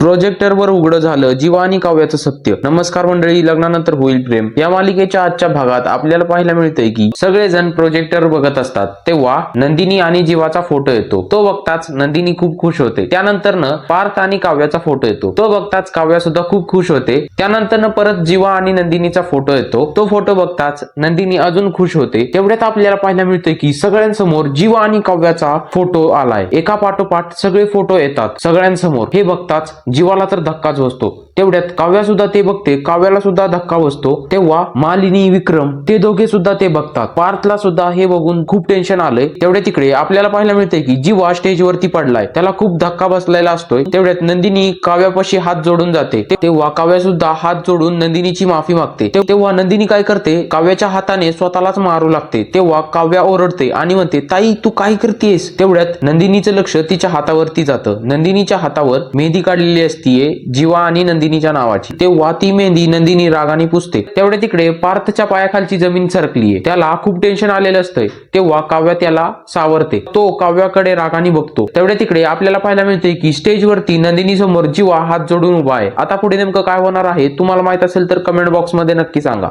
प्रोजेक्टरवर उघड झालं जीवा आणि काव्याचं सत्य. नमस्कार मंडळी लग्नानंतर होईल प्रेम. या मालिकेच्या आजच्या भागात आपल्याला पाहायला मिळतंय की सगळेजण प्रोजेक्टर बघत असतात तेव्हा नंदिनी आणि जीवाचा फोटो येतो. तो बघताच नंदिनी खूप खुश होते. त्यानंतरनं पार्थ आणि काव्याचा फोटो येतो. तो बघताच काव्या सुद्धा खूप खुश होते. त्यानंतरनं परत जीवा आणि नंदिनीचा फोटो येतो. तो फोटो बघताच नंदिनी अजून खुश होते. तेवढ्यात आपल्याला पाहायला मिळतंय की सगळ्यांसमोर जीवा आणि काव्याचा फोटो आलाय. एका पाठोपाठ सगळे फोटो येतात सगळ्यांसमोर. हे बघताच जीवाला तर धक्काच बसतो. तेवढ्यात काव्या सुद्धा ते बघते. काव्याला सुद्धा धक्का बसतो. तेव्हा मालिनी विक्रम ते दोघे सुद्धा ते बघतात. पार्थला सुद्धा हे बघून खूप टेन्शन आलंय. तेवढ्या तिकडे आपल्याला पाहायला मिळते की जीवा स्टेजवरती पडलाय. त्याला खूप धक्का बसलेला असतोय. तेवढ्यात नंदिनी काव्यापाशी हात जोडून जाते. तेव्हा काव्या सुद्धा हात जोडून नंदिनीची माफी मागते. तेव्हा नंदिनी काय करते? काव्याच्या हाताने स्वतःलाच मारू लागते. तेव्हा काव्या ओरडते आणि म्हणते ताई तू काय करतेस? तेवढ्यात नंदिनीचं लक्ष तिच्या हातावरती जातं. नंदिनीच्या हातावर मेहंदी काढलेली असतीये. जीवा आणि नंदिनीच्या नावाची. तेव्हा ती मेहंदी नंदिनी रागाने पुसते. तेवढ्या तिकडे पार्थच्या पायाखालची जमीन सरकलीये त्याला खूप टेन्शन आलेलं असतंय. तेव्हा काव्या त्याला सावरते. तो काव्याकडे रागाने बघतो. तेवढे तिकडे आपल्याला पाहायला मिळते की स्टेजवरती नंदिनी समोर जीवा हात जोडून उभा आहे. आता पुढे नेमकं काय होणार आहे? तुम्हाला माहीत असेल तर कमेंट बॉक्समध्ये नक्की सांगा.